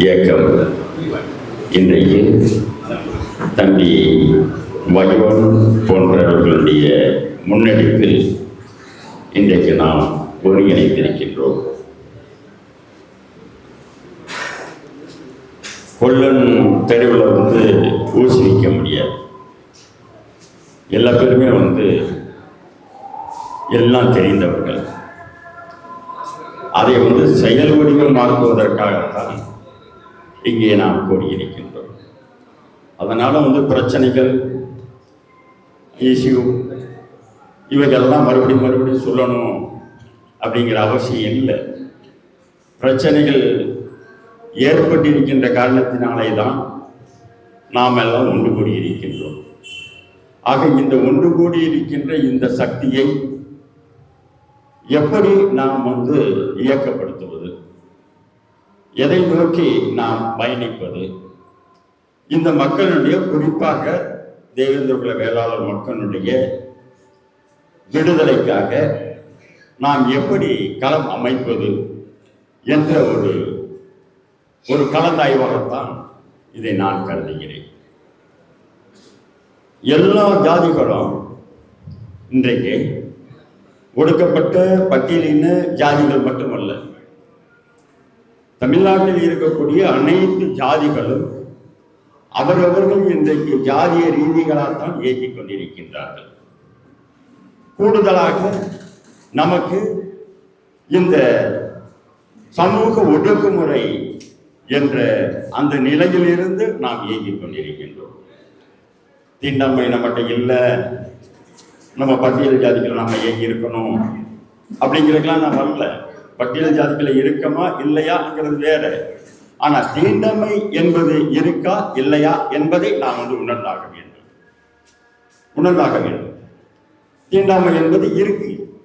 இயக்கம். இன்றைக்கு தம்பி வயோன் போன்றவர்களுடைய முன்னெடுப்பில் இன்றைக்கு நாம் ஒருங்கிணைத்திருக்கின்றோம். கொல்லன் தெருவில் வந்து ஊசி வைக்க முடியாது. எல்லா பேருமே வந்து எல்லாம் தெரிந்தவர்கள். அதை வந்து செயல் வடிவமாக்குவதற்காகத்தான் இங்கே நாம் கூடியிருக்கின்றோம். அதனால் வந்து பிரச்சனைகள் இஷ்யூ இவைகள்லாம் மறுபடியும் மறுபடியும் சொல்லணும் அப்படிங்கிற அவசியம் இல்லை. பிரச்சனைகள் ஏற்பட்டிருக்கின்ற காரணத்தினாலே தான் நாம் எல்லாம் ஒன்று கூடியிருக்கின்றோம். ஆக இந்த ஒன்று கூடியிருக்கின்ற இந்த சக்தியை எப்படி நாம் வந்து இயக்கப்படுத்தும்? எதை நோக்கி நாம் பயணிப்பது? இந்த மக்களுடைய குறிப்பாக தேவேந்திரகுல வேளாளர் மக்களுடைய விடுதலைக்காக நாம் எப்படி களம் அமைப்பது என்ற ஒரு ஒரு கலந்தாய்வாகத்தான் இதை நான் கருதுகிறேன். எல்லா ஜாதிகளும் இன்றைக்கு ஒடுக்கப்பட்ட பட்டியலின ஜாதிகள் மட்டுமல்ல தமிழ்நாட்டில் இருக்கக்கூடிய அனைத்து ஜாதிகளும் அவரவர்கள் இன்றைக்கு ஜாதிய ரீதிகளாகத்தான் இயக்கிக் கொண்டிருக்கின்றார்கள். கூடுதலாக நமக்கு இந்த சமூக ஒடுக்குமுறை என்ற அந்த நிலையிலிருந்து நாம் இயங்கிக் கொண்டிருக்கின்றோம். தீண்டாமை நம்மகிட்ட இல்லை. நம்ம பட்டியல் ஜாதிகள் நம்ம இயங்கி இருக்கணும்? அப்படிங்கிறதுக்கெல்லாம் நான் வரல. பட்டியல் ஜாதிகளை இருக்கமா இல்லையாங்கிறது வேற. ஆனா தீண்டாமை என்பது இருக்கா இல்லையா என்பதை நாம் வந்து உணர்ந்தாக வேண்டும். உணர்ந்தாக வேண்டும். தீண்டாமை என்பது இருக்கு.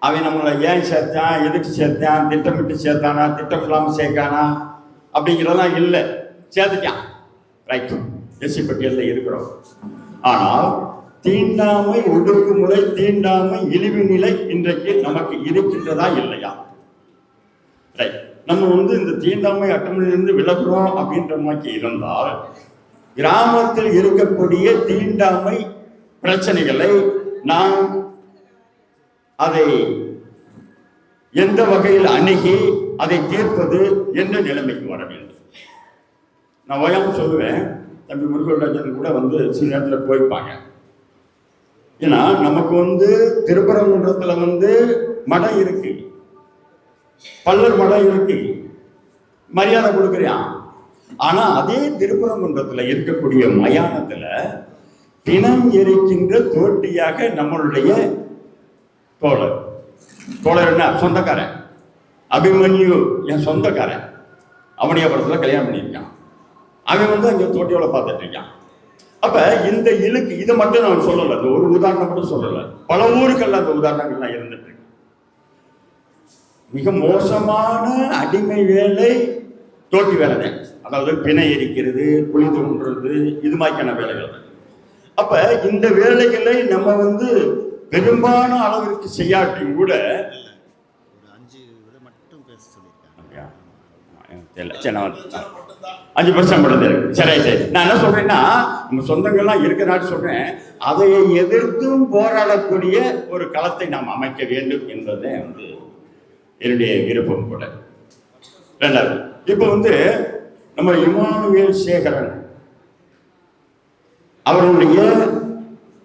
அவன் நம்மளை ஏன் சேர்த்தான் எதுக்கு சேர்த்தான் திட்டமிட்டு சேர்த்தானா திட்டம் இல்லாமல் சேர்க்கானா அப்படிங்கிறதெல்லாம் இல்லை. சேர்த்துட்டான். ரைட் எஸ்சி பட்டியலில் இருக்கிறோம். ஆனால் தீண்டாமை ஒடுக்குமுறை தீண்டாமை இழிவு நிலை இன்றைக்கு நமக்கு இருக்கின்றதா இல்லையா? ரைட் நம்ம வந்து இந்த தீண்டாமை அட்டமணிலிருந்து விலகுறோம் அப்படின்ற மாதிரி இருந்தால் கிராமத்தில் இருக்கக்கூடிய தீண்டாமை பிரச்சனைகளை நாம் அதை எந்த வகையில் அணுகி அதை தீர்ப்பது என்ற நிலைமைக்கு வர வேண்டும். நான் ஓயாமல் சொல்லுவேன். தம்பி முருகராஜன் கூட வந்து சில நேரத்தில் போய்ப்பாங்க ஏன்னா நமக்கு வந்து திருப்பரங்குன்றத்துல வந்து மடம் இருக்கு. பல்லர் மடம் இருக்கு. மரியாதை கொடுக்குறியான் ஆனா அதே திருப்பரங்குன்றத்துல இருக்கக்கூடிய மயானத்துல பிணம் எரிக்கின்ற தோட்டியாக நம்மளுடைய தோழர். தோழர் என்ன? சொந்தக்காரன். அபிமன்யு என் சொந்தக்காரன். அவனியாபுரத்தில் கல்யாணம் பண்ணியிருக்கான். அவன் வந்து அங்கே தோட்டியோட பார்த்துட்டு இருக்கான். அப்ப இந்த இழுக்கு இதை மட்டும் நான் சொல்லலை இந்த ஒரு உதாரணம் மட்டும் சொல்லலை. பல ஊருக்கள்ல அந்த உதாரணங்கள்லாம் இருந்துட்டு மிக மோசமான அடிமை வேலை தோட்டி வேலை தான். அதாவது பிணை எரிக்கிறது குழி தோன்றது இது மாதிரியான வேலைகள் தான். அப்ப இந்த வேலைகளை நம்ம வந்து பெரும்பாலான அளவிற்கு செய்யாட்டியும் கூட அஞ்சு மட்டும் பேச சொல்லியிருக்காங்க. சரி, நான் அஞ்சு பர்சன்ட் மட்டும் இருக்கு. சரி சரி. நான் என்ன சொல்றேன்னா நம்ம சொந்தங்கள்லாம் இருக்கிறான்னு சொல்றேன். அதை எதிர்த்தும் போராடக்கூடிய ஒரு களத்தை நாம் அமைக்க வேண்டும் என்பதே வந்து என்னுடைய விருப்பம் கூட. ரெண்டாவது இப்போ வந்து நம்ம இமானுவேல் சேகரன் அவருடைய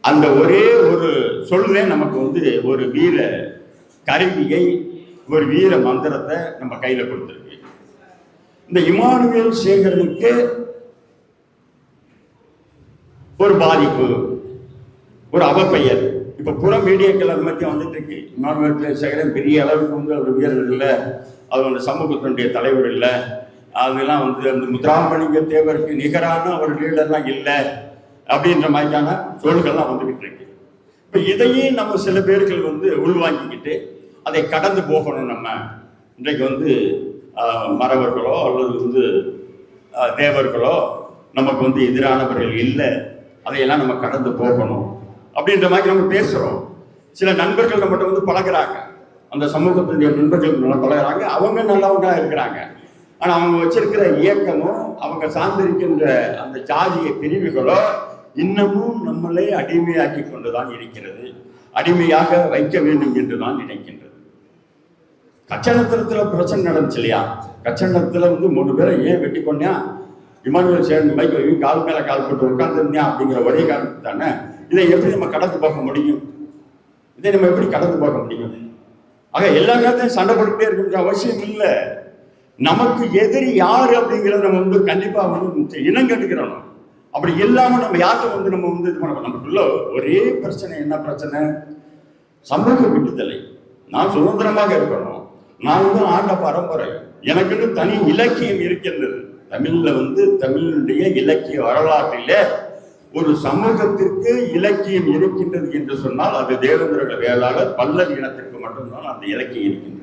அந்த ஒரே ஒரு சொல்லே நமக்கு வந்து ஒரு வீர கருவியை ஒரு வீர மந்திரத்தை நம்ம கையில் கொடுத்துருக்கு. இந்த இமானுவேல் சேகரனுக்கு ஒரு பாதிப்பு ஒரு அவப்பெயர். இப்ப புற மீடியாக்கள் அது மாதிரி வந்துட்டு இருக்கு. இமானுவேல் சேகரன் பெரிய அளவுக்கு வந்து அவர் வீரர் இல்லை. அவர் அந்த சமூகத்தினுடைய தலைவர் இல்லை. அதெல்லாம் வந்து அந்த முத்துராமலிங்க தேவருக்கு நிகரான ஒரு லீடர்லாம் இல்லை. அப்படின்ற மாதிரியான சொல்கள்லாம் வந்துகிட்டு இருக்கு. இப்ப இதையே நம்ம சில பேர்கள் வந்து உள்வாங்கிக்கிட்டு அதை கடந்து போகணும் நம்ம. இன்றைக்கு வந்து மறவர்களோ அல்லது வந்து தேவர்களோ நமக்கு வந்து எதிரானவர்கள் இல்லை. அதையெல்லாம் நம்ம கடந்து போகணும். அப்படின்ற மாதிரி நம்ம பேசுகிறோம் சில நண்பர்கள் நம்மகிட்ட வந்து பழகுறாங்க. அந்த சமூகத்தினுடைய நண்பர்கள் நல்லா பழகுறாங்க. அவங்க நல்லவங்களா இருக்கிறாங்க. ஆனால் அவங்க வச்சிருக்கிற இயக்கமும் அவங்க சார்ந்திருக்கின்ற அந்த ஜாதிய பிரிவுகளோ இன்னமும் நம்மளை அடிமையாக்கி கொண்டுதான் இருக்கிறது. அடிமையாக வைக்க வேண்டும் என்று தான் நினைக்கின்றது. கச்சனத்திரத்துல பிரச்சனை நடந்துச்சு இல்லையா கச்சனத்துல வந்து மூணு பேரை ஏன் வெட்டி கொண்டா இமானுவேல் சேர்ந்து மைக் வைக்கும் கால் மேல கால் போட்டு உட்கார்ந்துருந்தேன் அப்படிங்கிற ஒரே காரணத்துக்கு தானே? இதை எப்படி நம்ம கடந்து போக முடியும்? இதை நம்ம எப்படி கடந்து போக முடியும்? ஆக எல்லா நேரத்தையும் சண்டை போட்டுக்கிட்டே இருக்கின்ற அவசியம் இல்லை. நமக்கு எதிரி யாரு அப்படிங்கிறத நம்ம வந்து கண்டிப்பா வந்து இனம் கண்டுக்கிறோம் அப்படி இல்லாம நம்ம யார்கிட்ட வந்து நம்ம வந்து இது பண்ண நமக்குள்ள ஒரே பிரச்சனை என்ன பிரச்சனை? சமூக விட்டுதலை நான் சுதந்திரமாக இருக்கணும். நான் வந்து ஆண்ட பரம்பரை. எனக்குன்னு தனி இலக்கியம் இருக்கின்றது. தமிழ்ல வந்து தமிழுடைய இலக்கிய வரலாற்றில ஒரு சமூகத்திற்கு இலக்கியம் இருக்கின்றது என்று சொன்னால் அது தேவேந்திர வேளாளர் பல்லவி இனத்திற்கு மட்டும்தான் அந்த இலக்கியம் இருக்கின்றது.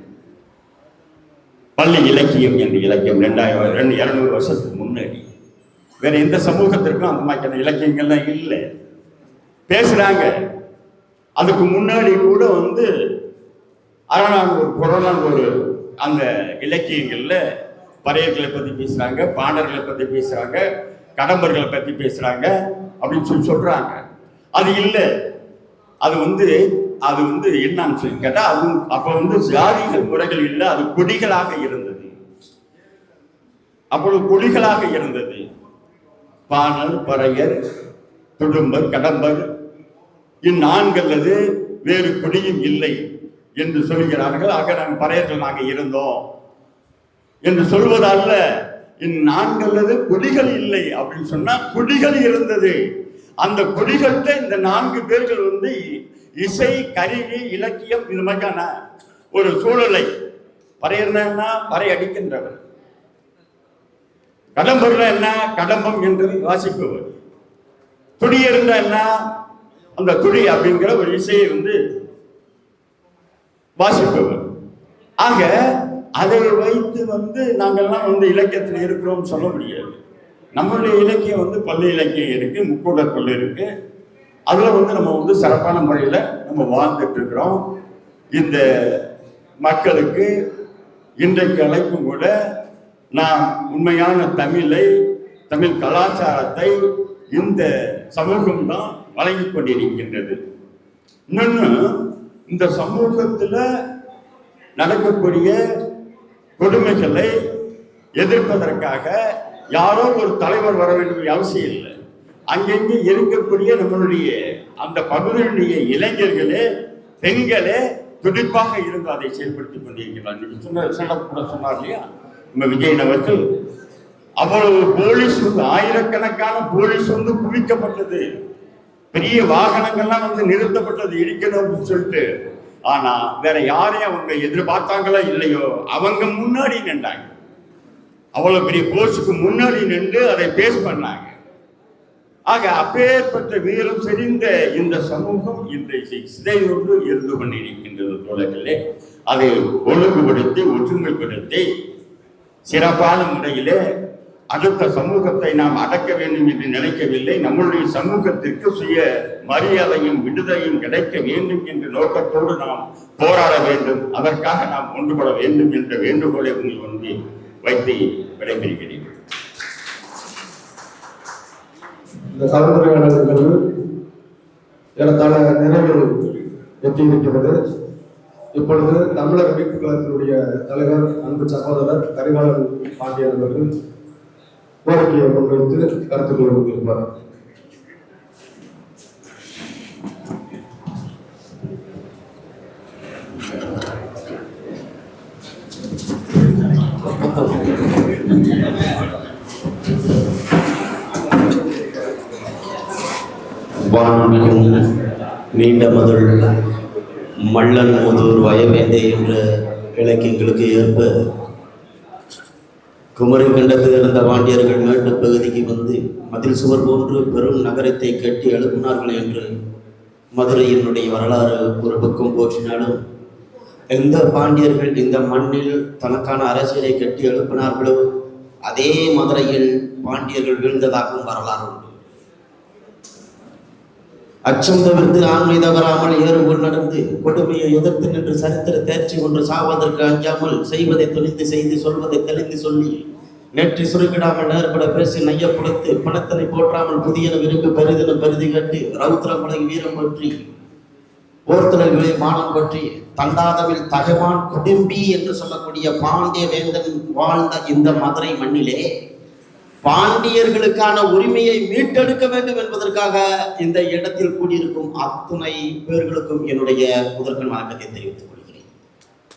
பள்ளி இலக்கியம் என்ற இலக்கியம் ரெண்டாயிரம் ரெண்டு இருநூறு வருஷத்துக்கு முன்னாடி. வேற எந்த சமூகத்திற்கும் அந்த மாதிரியான இலக்கியங்கள்லாம் இல்லை. பேசுறாங்க. அதுக்கு முன்னாடி கூட வந்து அறநானூறு புறநானூறு அந்த இலக்கியங்களில் பறையர்களை பற்றி பேசுகிறாங்க பாண்டர்களை பற்றி பேசுகிறாங்க கடம்பர்களை பற்றி பேசுகிறாங்க அப்படின்னு சொல்லி சொல்கிறாங்க அது இல்லை. அது வந்து அது வந்து என்னன்னு சொல்லி கேட்டால் அது அப்போ வந்து ஜாதிகள் முறைகள் இல்லை அது கொடிகளாக இருந்தது. அப்பொழுது கொடிகளாக இருந்தது. பாணல் பறையர் துடும்பர் கடம்பர் இந்நான்கல்லது வேறு கொடியும் இல்லை. என்று சொல்கிறார்கள். ஆக நாங்கள் பறையர்கள் நாங்கள் இருந்தோம். என்று சொல்வதல்ல இந்நான்கல்லது குடிகள் இல்லை அப்படின்னு சொன்னா குடிகள் இருந்தது. அந்த குடிகள்கிட்ட இந்த நான்கு பேர்கள் வந்து இசை கருவி இலக்கியம் இது மாதிரியான ஒரு சூழலை பறையிறனா பறை அடிக்கின்றவர். கடம்பர்னா என்ன? கடம்பம் என்று வாசிப்பவர். துடி இருந்தா என்ன? அந்த துடி அப்படிங்கிற ஒரு இசையை வந்து வாசிப்பவர். ஆக அதை வைத்து வந்து நாங்கள்லாம் வந்து இலக்கியத்தில் இருக்கிறோம் சொல்ல முடியாது. நம்மளுடைய இலக்கியம் வந்து பள்ளி இலக்கியம் இருக்கு முக்கூடர் பள்ளி இருக்கு. அதில் வந்து நம்ம வந்து சிறப்பான முறையில் நம்ம வாழ்ந்துட்டு இருக்கிறோம். இந்த மக்களுக்கு இன்றைக்கு அழைப்பும் கூட நாம் உண்மையான தமிழை தமிழ் கலாச்சாரத்தை இந்த சமூகம் தான் வழங்கி கொண்டிருக்கின்றது. இன்னொன்று இந்த சமூகத்தில் நடக்கக்கூடிய கொடுமைகளை எதிர்ப்பதற்காக யாரோ ஒரு தலைவர் வர வேண்டிய அவசியம் இல்லை. அங்கங்கே இருக்கக்கூடிய நம்மளுடைய அந்த பகுதியினுடைய இளைஞர்களே பெண்களே துடிப்பாக இருந்து அதை செயல்படுத்திக் கொண்டிருக்கிறார் நீங்க சொன்ன கூட சொன்னார் இல்லையா? நம்ம விஜயன் அவர்கள் அவ்வளவு போலீஸ் வந்து ஆயிரக்கணக்கான போலீஸ் வந்து குவிக்கப்பட்டது. பெரிய வாகனங்கள்லாம் வந்து நிறுத்தப்பட்டது இடிக்கணும்னு அப்படின்னு சொல்லிட்டு ஆனா வேற யாரையும் அவங்க எதிர்பார்த்தாங்களோ இல்லையோ அவங்க முன்னாடி நின்றாங்க. அவ்வளவு பெரிய போர்ஸுக்கு முன்னாடி நின்று அதை பேஸ் பண்ணாங்க. ஆக அப்பேற்பட்ட வீரம் செறிந்த இந்த சமூகம் இன்றைக்கு சிதையோடு இருந்து கொண்டிருக்கின்றது தோழர்களே அதை ஒழுங்குபடுத்தி ஒற்றுமைப்படுத்தி சிறப்பான முறையிலே அடுத்த சமூகத்தை நாம் அடக்க வேண்டும் என்று நினைக்கவில்லை. நம்முடைய சமூகத்திற்கு சுய மரியாதையும் விடுதலையும் கிடைக்க வேண்டும் என்ற நோக்கத்தோடு நாம் போராட வேண்டும். அதற்காக நாம் ஒன்றுபட வேண்டும் என்ற வேண்டுகோளை உங்கள் வந்து வைத்து விடைபெறுகிறேன். இந்த கலந்துரையாடல் நிகழ்வு ஏறத்தாழ நிறைவு எட்டியிருக்கிறது. இப்பொழுது தமிழர் மீட்பு கழகத்தினுடைய தலைவர் அன்பு சகோதரர் கரிகாலன் பாண்டியன் அவர்கள் கோரிக்கையை முன்வைத்து கருத்துக்களை முன்வைப்பார் வானொலிக்கும் நீண்ட முதல் மள்ளன் முதூர் வயவேந்தை என்ற இலக்கியங்களுக்கு ஏற்ப குமரி கண்டத்தில் இருந்த பாண்டியர்கள் மேட்டு பகுதிக்கு வந்து மதில் சுவர் போன்று பெரும் நகரத்தை கட்டி எழுப்பினார்கள் என்று மதுரையினுடைய வரலாறு ஒரு பக்கம் போற்றினாலும் எந்த பாண்டியர்கள் இந்த மண்ணில் தனக்கான அரசியலை கட்டி எழுப்பினார்களோ அதே மதுரையில் பாண்டியர்கள் வீழ்ந்ததாகவும் வரலாறு உண்டு. அச்சம் தவிர்த்து ஆண்மை தவறாமல் ஏறுபோல் நடந்து கொடுமையை எதிர்த்து நின்று சரித்திர தேர்ச்சி ஒன்று சாவதற்கு அஞ்சாமல் செய்வதை துணிந்து செய்து சொல்வதை தெளிந்து சொல்லி நெற்றி சுருக்கிடாமல் நேர்பட பேசி நையப்படுத்து பணத்தனை போற்றாமல் புதியன விரும்பி பெரிதன பருதி கட்டி ரவுத்திர வீரம் பற்றி போர்த்தலர்களை மானம் பற்றி தண்டாதவில் தகவான் குடும்பி என்று சொல்லக்கூடிய பாண்டிய வேந்தன் வாழ்ந்த இந்த மதுரை மண்ணிலே பாண்டியர்களுக்கான உரிமையை மீட்டெடுக்க வேண்டும் என்பதற்காக இந்த இடத்தில் கூடியிருக்கும் அத்துணை பேர்களுக்கும் என்னுடைய முதற்கண் வணக்கத்தை தெரிவித்துக் கொள்கிறேன்.